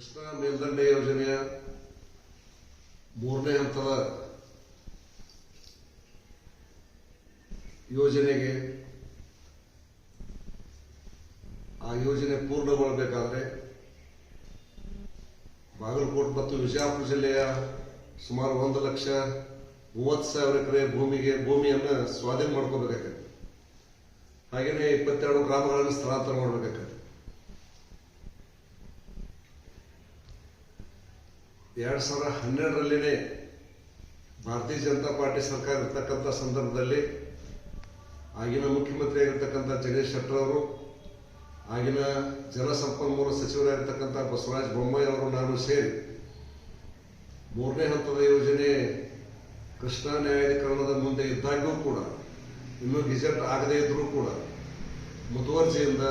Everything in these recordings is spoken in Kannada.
ಕೃಷ್ಣಾ ಮೇಲ್ದಂಡೆ ಯೋಜನೆಯ ಮೂರನೇ ಹಂತದ ಯೋಜನೆಗೆ ಆ ಯೋಜನೆ ಪೂರ್ಣಗೊಳ್ಳಬೇಕಾದ್ರೆ ಬಾಗಲಕೋಟೆ ಮತ್ತು ವಿಜಯಪುರ ಜಿಲ್ಲೆಯ ಸುಮಾರು ಒಂದು ಲಕ್ಷ ಮೂವತ್ತು ಸಾವಿರ ಎಕರೆ ಭೂಮಿಗೆ ಭೂಮಿಯನ್ನು ಸ್ವಾಧೀನ ಮಾಡ್ಕೋಬೇಕಾಗತ್ತೆ. ಹಾಗೆಯೇ ಇಪ್ಪತ್ತೆರಡು ಗ್ರಾಮಗಳನ್ನು ಸ್ಥಳಾಂತರ ಮಾಡಬೇಕಾಗತ್ತೆ. ಎರಡ್ ಸಾವಿರದ ಹನ್ನೆರಡರಲ್ಲಿನೇ ಭಾರತೀಯ ಜನತಾ ಪಾರ್ಟಿ ಸರ್ಕಾರ ಇರ್ತಕ್ಕಂಥ ಸಂದರ್ಭದಲ್ಲಿ ಆಗಿನ ಮುಖ್ಯಮಂತ್ರಿ ಆಗಿರ್ತಕ್ಕಂಥ ಜಗದೀಶ್ ಶೆಟ್ಟರ್ ಅವರು, ಆಗಿನ ಜಲಸಂಪನ್ಮೂಲ ಸಚಿವರಾಗಿರ್ತಕ್ಕಂಥ ಬಸವರಾಜ ಬೊಮ್ಮಾಯಿ ಅವರು, ನಾನು ಸೇರಿ ಮೂರನೇ ಹಂತದ ಯೋಜನೆ ಕೃಷ್ಣಾ ನ್ಯಾಯಾಧೀಕರಣದ ಮುಂದೆ ಇದ್ದಾಗ್ಯೂ ಕೂಡ, ಇನ್ನೂ ಗೆಜೆಟ್ ಆಗದೇ ಇದ್ದರೂ ಕೂಡ, ಮುತುವರ್ಜಿಯಿಂದ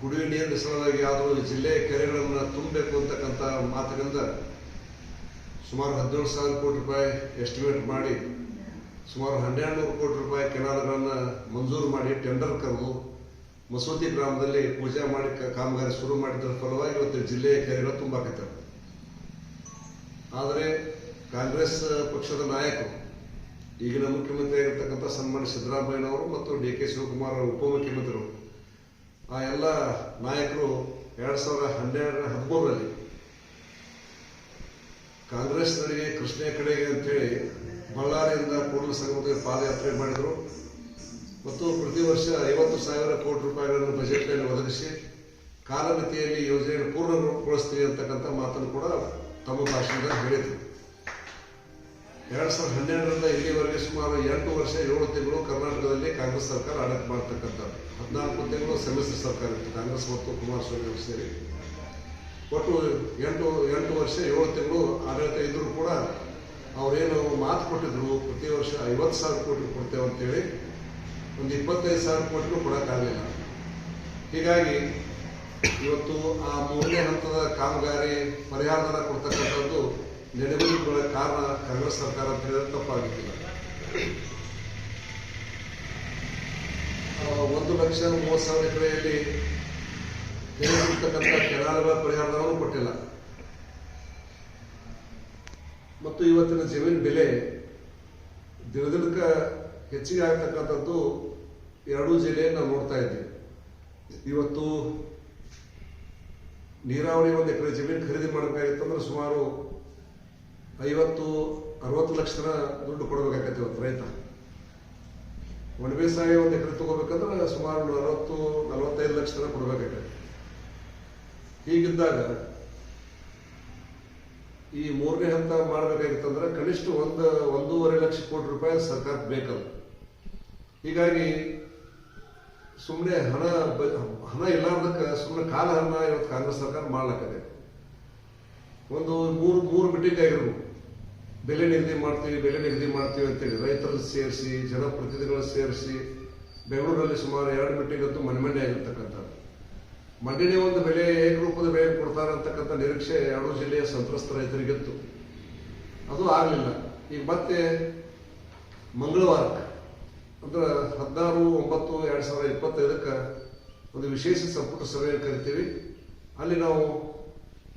ಕುಡಿಯುವ ನೀರಿನ ಸಲುವಾಗಿ ಯಾವುದೋ ಜಿಲ್ಲೆಯ ಕೆರೆಗಳನ್ನು ತುಂಬಬೇಕು ಅಂತಕ್ಕಂಥ ಮಾತಿನಿಂದ ಸುಮಾರು ಹದಿನೇಳು ಸಾವಿರ ಕೋಟಿ ರೂಪಾಯಿ ಎಸ್ಟಿಮೇಟ್ ಮಾಡಿ, ಸುಮಾರು ಹನ್ನೆರಡು ನೂರು ಕೋಟಿ ರೂಪಾಯಿ ಕೆನಾಲ್ಗಳನ್ನು ಮಂಜೂರು ಮಾಡಿ ಟೆಂಡರ್ ಕರೆದು ಮಸೂದಿ ಗ್ರಾಮದಲ್ಲಿ ಪೂಜೆ ಮಾಡಿ ಕಾಮಗಾರಿ ಶುರು ಮಾಡಿದ್ದರ ಫಲವಾಗಿ ಇವತ್ತು ಜಿಲ್ಲೆಯ ಕೆರೆಗಳು ತುಂಬಾಕತ್ತವೆ. ಆದರೆ ಕಾಂಗ್ರೆಸ್ ಪಕ್ಷದ ನಾಯಕರು, ಈಗಿನ ಮುಖ್ಯಮಂತ್ರಿ ಆಗಿರ್ತಕ್ಕಂಥ ಸನ್ಮಾನ್ಯ ಸಿದ್ದರಾಮಯ್ಯನವರು ಮತ್ತು ಡಿ ಕೆ ಶಿವಕುಮಾರ್ ಉಪಮುಖ್ಯಮಂತ್ರಿಗಳು ಆ ಎಲ್ಲ ನಾಯಕರು ಎರಡ್ ಸಾವಿರದ ಹನ್ನೆರಡರ ಹದಿಮೂರರಲ್ಲಿ ಕಾಂಗ್ರೆಸ್ನವರಿಗೆ ಕೃಷ್ಣ ಕಡೆಗೆ ಅಂತೇಳಿ ಬಳ್ಳಾರಿಯಿಂದ ಕೂಡಲ ಸಂಗಮಕ್ಕೆ ಪಾದಯಾತ್ರೆ ಮಾಡಿದರು. ಮತ್ತು ಪ್ರತಿ ವರ್ಷ ಐವತ್ತು ಸಾವಿರ ಕೋಟಿ ರೂಪಾಯಿಗಳನ್ನು ಬಜೆಟ್ನಲ್ಲಿ ಒದಗಿಸಿ ಕಾಲಮಿತಿಯಲ್ಲಿ ಯೋಜನೆಯನ್ನು ಪೂರ್ಣಗೊಳಿಸ್ತೀವಿ ಅಂತಕ್ಕಂಥ ಮಾತನ್ನು ಕೂಡ ತಮ್ಮ ಭಾಷಣದಲ್ಲಿ ಹೇಳಿದರು. ಎರಡ್ ಸಾವಿರದ ಹನ್ನೆರಡರಿಂದ ಇಲ್ಲಿವರೆಗೆ ಸುಮಾರು ಎಂಟು ವರ್ಷ ಏಳು ತಿಂಗಳು ಕರ್ನಾಟಕದಲ್ಲಿ ಕಾಂಗ್ರೆಸ್ ಸರ್ಕಾರ ಆಡಳಿತ ಮಾಡ್ತಕ್ಕಂಥದ್ದು. ಹದಿನಾಲ್ಕು ತಿಂಗಳು ಸಮ್ಮಿಶ್ರ ಸರ್ಕಾರ ಇತ್ತು, ಕಾಂಗ್ರೆಸ್ ಮತ್ತು ಕುಮಾರಸ್ವಾಮಿ ಅವರು ಸೇರಿ. ಒಟ್ಟು ಎಂಟು ಎಂಟು ವರ್ಷ ಏಳು ತಿಂಗಳು ಆಡಳಿತ ಇದ್ದರೂ ಕೂಡ ಅವರೇನು ಮಾತು ಕೊಟ್ಟಿದ್ರು, ಪ್ರತಿ ವರ್ಷ ಐವತ್ತು ಸಾವಿರ ಕೋಟಿ ಕೊಡ್ತೇವೆ ಅಂತೇಳಿ. ಒಂದು ಇಪ್ಪತ್ತೈದು ಸಾವಿರ ಕೋಟಿನೂ ಕೊಡೋಕ್ಕಾಗಲಿಲ್ಲ ಹೀಗಾಗಿ ಇವತ್ತು ಆ ಮೂರನೇ ಹಂತದ ಕಾಮಗಾರಿ ಪರಿಹಾರ ಕೊಡ್ತಕ್ಕಂಥದ್ದು ನೆನೆಗುದಿಗಳ ಕಾರಣ ಕಾಂಗ್ರೆಸ್ ಸರ್ಕಾರ ಅಂತ ಹೇಳಿದ್ರೆ ತಪ್ಪಾಗಿದ್ದಿಲ್ಲ. ಆ, ಒಂದು ಲಕ್ಷ ಮೂವತ್ತು ಸಾವಿರ ಎಕರೆಯಲ್ಲಿ ಕೆನಾಲ್ಗಳ ಪರಿಹಾರವನ್ನು ಕೊಟ್ಟಿಲ್ಲ. ಮತ್ತು ಇವತ್ತಿನ ಜಮೀನ್ ಬೆಲೆ ದಿನದಿನಕ ಹೆಚ್ಚಿಗೆ ಆಗ್ತಕ್ಕಂಥದ್ದು ಎರಡೂ ಜಿಲ್ಲೆಯನ್ನು ನಾವು ನೋಡ್ತಾ ಇದ್ದೀವಿ. ಇವತ್ತು ನೀರಾವರಿ ಒಂದು ಎಕರೆ ಜಮೀನು ಖರೀದಿ ಮಾಡಬೇಕಾಗಿತ್ತಂದ್ರೆ ಸುಮಾರು ಐವತ್ತು, ಅರವತ್ತು ಲಕ್ಷ ದುಡ್ಡು ಕೊಡಬೇಕಾಗತ್ತೆ ಇವತ್ತು ರೈತ. ಒಣ ಬೇಸಾಯ ಒಂದು ಎಕರೆ ತಗೋಬೇಕಂದ್ರೆ ಸುಮಾರು ಅರವತ್ತು ನಲವತ್ತೈದು ಲಕ್ಷ ಜನ ಕೊಡಬೇಕಾಗತ್ತೆ. ಹೀಗಿದ್ದಾಗ ಈ ಮೂರನೇ ಹಂತ ಮಾಡಬೇಕಾಗಿತ್ತಂದ್ರೆ ಕನಿಷ್ಠ ಒಂದು, ಒಂದೂವರೆ ಲಕ್ಷ ಕೋಟಿ ರೂಪಾಯಿ ಸರ್ಕಾರ ಬೇಕಲ್ಲ ಹೀಗಾಗಿ ಸುಮ್ಮನೆ ಹಣ ಹಣ ಇಲ್ಲಾರ್ದಕ್ಕೆ ಸುಮ್ಮನೆ ಕಾಲ ಹಣ ಇವತ್ತು ಕಾಂಗ್ರೆಸ್ ಸರ್ಕಾರ ಮಾಡ್ಲಕ್ಕದೆ ಒಂದು ಮೂರು ಮೂರು ಮೀಟಿಂಗ್ ಆಗಿರ್ಬೇಕು ಬೆಲೆ ನಿಗದಿ ಮಾಡ್ತೀವಿ, ಬೆಲೆ ನಿಗದಿ ಮಾಡ್ತೀವಿ ಅಂತೇಳಿ ರೈತರನ್ನು ಸೇರಿಸಿ ಜನಪ್ರತಿನಿಧಿಗಳು ಸೇರಿಸಿ ಬೆಂಗಳೂರಲ್ಲಿ ಸುಮಾರು ಎರಡು ಮೀಟಿಂಗ್ ಮನೆ ಮಂಡಿ ಆಗಿರ್ತಕ್ಕಂಥದ್ದು. ಮಂಡಿನೇ ಒಂದು ಬೆಲೆ ಏಕರೂಪದ ಬೆಲೆ ಕೊಡ್ತಾರೆ ಅಂತಕ್ಕಂಥ ನಿರೀಕ್ಷೆ ಎರಡೂ ಜಿಲ್ಲೆಯ ಸಂತ್ರಸ್ತ ರೈತರಿಗಿತ್ತು. ಅದು ಆಗಲಿಲ್ಲ. ಈಗ ಮತ್ತೆ ಮಂಗಳವಾರ ಅಂದ್ರೆ ಹದಿನಾರು, ಒಂಬತ್ತು, ಎರಡು ಸಾವಿರದ ಇಪ್ಪತ್ತೈದಕ್ಕೆ ಒಂದು ವಿಶೇಷ ಸಂಪುಟ ಸಭೆಯನ್ನು ಕರಿತೀವಿ. ಅಲ್ಲಿ ನಾವು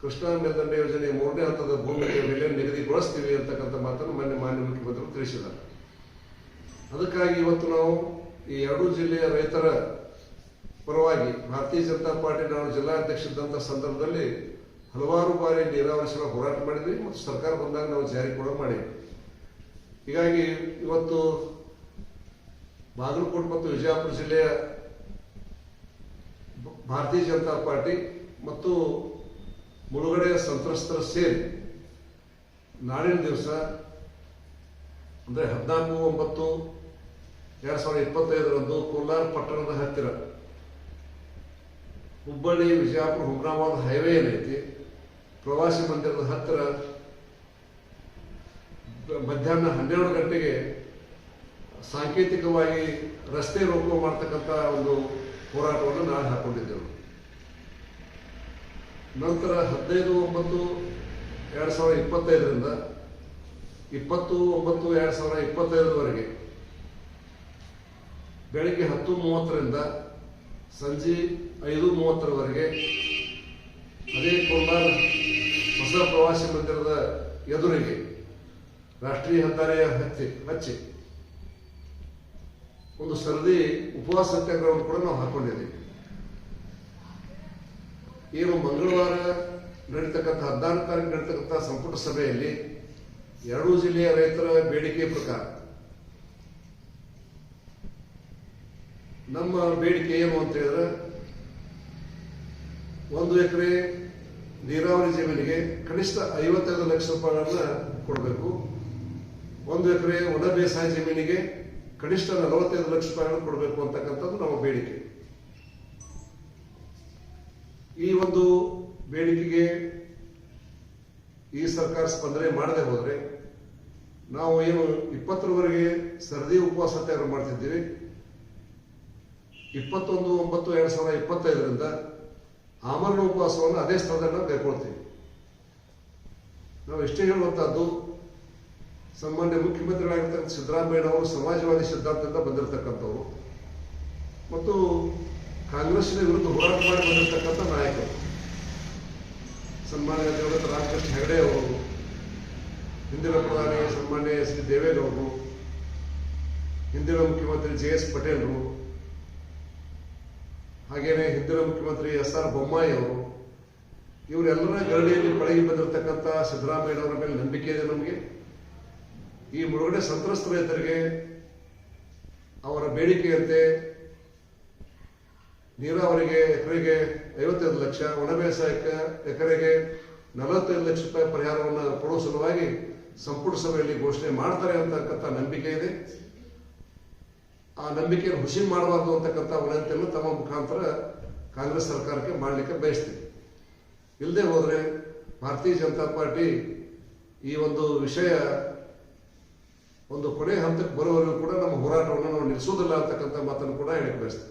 ಕೃಷ್ಣಾ ಮೇಲ್ದಂಡೆ ಯೋಜನೆ ಮೂರನೇ ಹಂತದ ಭೂಮಿಗೆ ಬೆಲೆ ನಿಗದಿಗೊಳಿಸ್ತೀವಿ ಅಂತಕ್ಕಂಥ ಮಾತನ್ನು ಮೊನ್ನೆ ಮಾನ್ಯ ಮುಖ್ಯಮಂತ್ರಿ ತಿಳಿಸಿದ್ದಾರೆ. ಅದಕ್ಕಾಗಿ ಇವತ್ತು ನಾವು ಈ ಎರಡೂ ಜಿಲ್ಲೆಯ ರೈತರ ಪರವಾಗಿ ಭಾರತೀಯ ಜನತಾ ಪಾರ್ಟಿ ನಾವು ಜಿಲ್ಲಾಧ್ಯಕ್ಷರಿದ್ದಂಥ ಸಂದರ್ಭದಲ್ಲಿ ಹಲವಾರು ಬಾರಿ ನೀರಾವರಿ ಸಲ ಹೋರಾಟ ಮಾಡಿದ್ವಿ ಮತ್ತು ಸರ್ಕಾರ ಬಂದಾಗ ನಾವು ಜಾರಿ ಕೂಡ ಮಾಡಿದ್ವಿ. ಹೀಗಾಗಿ ಇವತ್ತು ಬಾಗಲಕೋಟೆ ಮತ್ತು ವಿಜಯಪುರ ಜಿಲ್ಲೆಯ ಭಾರತೀಯ ಜನತಾ ಪಾರ್ಟಿ ಮತ್ತು ಮುಳುಗಡೆಯ ಸಂತ್ರಸ್ತರ ಸೇರಿ ನಾಳಿನ ದಿವಸ, ಅಂದರೆ ಹದಿನಾಲ್ಕು ಒಂಬತ್ತು ಎರಡು ಸಾವಿರದ ಇಪ್ಪತ್ತೈದರಂದು ಕೋಲಾರ ಪಟ್ಟಣದ ಹತ್ತಿರ ಹುಬ್ಬಳ್ಳಿ ವಿಜಯಪುರ ಹುಮ್ನಾಬಾದ್ ಹೈವೇ ಏನೈತಿ, ಪ್ರವಾಸಿ ಮಂದಿರದ ಹತ್ತಿರ ಮಧ್ಯಾಹ್ನ ಹನ್ನೆರಡು ಗಂಟೆಗೆ ಸಾಂಕೇತಿಕವಾಗಿ ರಸ್ತೆ ರೋಕೋ ಮಾಡ್ತಕ್ಕಂಥ ಒಂದು ಹೋರಾಟವನ್ನು ನಾಳೆ ಹಾಕೊಂಡಿದ್ದೆವು. ನಂತರ ಹದಿನೈದು ಒಂಬತ್ತು ಎರಡು ಸಾವಿರದ ಇಪ್ಪತ್ತೈದರಿಂದ ಇಪ್ಪತ್ತು ಒಂಬತ್ತು ಎರಡು ಸಾವಿರದ ಇಪ್ಪತ್ತೈದರವರೆಗೆ. ಬೆಳಿಗ್ಗೆ ಹತ್ತು ಮೂವತ್ತರಿಂದ ಸಂಜೆ ಐದು ಮೂವತ್ತರವರೆಗೆ ಅದೇ ಪ್ರವಾಸಿ ಮಂದಿರದ ಎದುರಿಗೆ ರಾಷ್ಟ್ರೀಯ ಹೆದ್ದಾರಿಯ ಹಚ್ಚಿ ಹಚ್ಚಿ. ಒಂದು ಸರದಿ ಉಪವಾಸ ಸತ್ಯಾಗ್ರಹವನ್ನು ಕೂಡ ನಾವು ಹಾಕೊಂಡಿದ್ದೀವಿ. ಏನು ಮಂಗಳವಾರ ನಡೀತಕ್ಕಂಥ ಹದಿನಾರು ತಾರೀಕು ನಡೀತಕ್ಕಂಥ ಸಂಪುಟ ಸಭೆಯಲ್ಲಿ ಎರಡೂ ಜಿಲ್ಲೆಯ ರೈತರ ಬೇಡಿಕೆ ಪ್ರಕಾರ ನಮ್ಮ ಬೇಡಿಕೆ ಏನು ಅಂತ ಹೇಳಿದ್ರೆ ಒಂದು ಎಕರೆ ನೀರಾವರಿ ಜಮೀನಿಗೆ ಕನಿಷ್ಠ ಐವತ್ತೈದು ಲಕ್ಷ ರೂಪಾಯಿಗಳನ್ನ ಕೊಡಬೇಕು. ಒಂದು ಎಕರೆ ಒಣ ಬೇಸಾಯ ಜಮೀನಿಗೆ ಕನಿಷ್ಠ ನಲವತ್ತೈದು ಲಕ್ಷ ರೂಪಾಯಿಗಳನ್ನು ಕೊಡಬೇಕು ಅಂತಕ್ಕಂಥದ್ದು ನಮ್ಮ ಬೇಡಿಕೆ. ಈ ಒಂದು ಬೇಡಿಕೆಗೆ ಈ ಸರ್ಕಾರ ಸ್ಪಂದನೆ ಮಾಡದೆ ಹೋದರೆ ನಾವು ಏನು ಇಪ್ಪತ್ತರವರೆಗೆ ಸರದಿ ಉಪವಾಸ ಸತ್ಯಾಗ್ರಹ ಮಾಡ್ತಿದ್ದೀವಿ. ಇಪ್ಪತ್ತೊಂದು, ಒಂಬತ್ತು, ಎರಡು ಸಾವಿರದ ಇಪ್ಪತ್ತೈದರಿಂದ ಆಮರಣ ಉಪವಾಸವನ್ನು ಅದೇ ಸ್ಥಳದಲ್ಲಿ ನಾವು ಕೈಕೊಳ್ತೀವಿ ನಾವು ಎಷ್ಟೇ ಹೇಳುವಂತಹದ್ದು ಸಾಮಾನ್ಯ ಮುಖ್ಯಮಂತ್ರಿಗಳಾಗಿರ್ತಕ್ಕಂಥ ಸಿದ್ದರಾಮಯ್ಯ ಅವರು ಸಮಾಜವಾದಿ ಸಿದ್ಧಾಂತದಿಂದ ಬಂದಿರತಕ್ಕಂಥವ್ರು. ಮತ್ತು ಕಾಂಗ್ರೆಸ್ಸಿನ ವಿರುದ್ಧ ಹೋರಾಟ ಮಾಡಿ ಬಂದಿರತಕ್ಕಂಥ ನಾಯಕರು. ಸನ್ಮಾನ್ಯ ದೇವದತ್ತ ರಾಮಕೃಷ್ಣ ಹೆಗಡೆ ಅವರು ಹಿಂದಿನ ಪ್ರಧಾನಿ ಸನ್ಮಾನ್ಯ ಎಸ್ ಡಿ ದೇವೇಗೌಡರು ಹಿಂದಿನ ಮುಖ್ಯಮಂತ್ರಿ ಜೆ ಎಸ್ ಪಟೇಲ್ರು, ಹಾಗೇನೆ ಹಿಂದಿನ ಮುಖ್ಯಮಂತ್ರಿ ಎಸ್ ಆರ್ ಬೊಮ್ಮಾಯಿ ಅವರು, ಇವರೆಲ್ಲರ ಗರಡಿಯಲ್ಲಿ ಪಳಗಿ ಬಂದಿರತಕ್ಕಂಥ ಸಿದ್ದರಾಮಯ್ಯನವರ ಮೇಲೆ ನಂಬಿಕೆ ಇದೆ ನಮಗೆ. ಈ ಮುಳುಗಡೆ ಸಂತ್ರಸ್ತ ರೈತರಿಗೆ ಅವರ ಬೇಡಿಕೆಯಂತೆ ನೀರಾವರಿಗೆ ಎಕರೆಗೆ ಐವತ್ತೈದು ಲಕ್ಷ, ಒಣ ಬೇಸಾಯಕ್ಕೆ ಎಕರೆಗೆ ನಲವತ್ತೈದು ಲಕ್ಷ ರೂಪಾಯಿ ಪರಿಹಾರವನ್ನು ಕೊಡುವ ಸಲುವಾಗಿ ಸಂಪುಟ ಸಭೆಯಲ್ಲಿ ಘೋಷಣೆ ಮಾಡ್ತಾರೆ ಅಂತಕ್ಕಂಥ ನಂಬಿಕೆ ಇದೆ. ಆ ನಂಬಿಕೆಯನ್ನು ಹುಸಿ ಮಾಡಬಾರ್ದು ಅಂತಕ್ಕಂಥ ವಿನಂತಿಯನ್ನು ತಮ್ಮ ಮುಖಾಂತರ ಕಾಂಗ್ರೆಸ್ ಸರ್ಕಾರಕ್ಕೆ ಮಾಡಲಿಕ್ಕೆ ಬಯಸ್ತೀವಿ ಇಲ್ಲದೆ ಹೋದರೆ ಭಾರತೀಯ ಜನತಾ ಪಾರ್ಟಿ ಈ ಒಂದು ವಿಷಯ ಒಂದು ಕೊನೆ ಹಂತಕ್ಕೆ ಬರುವವರೆಗೂ ಕೂಡ ನಮ್ಮ ಹೋರಾಟವನ್ನು ನಾವು ನಿಲ್ಲಿಸೋದಿಲ್ಲ ಅಂತಕ್ಕಂಥ ಮಾತನ್ನು ಕೂಡ ಹೇಳಕ್ಕೆ ಬಯಸ್ತೀವಿ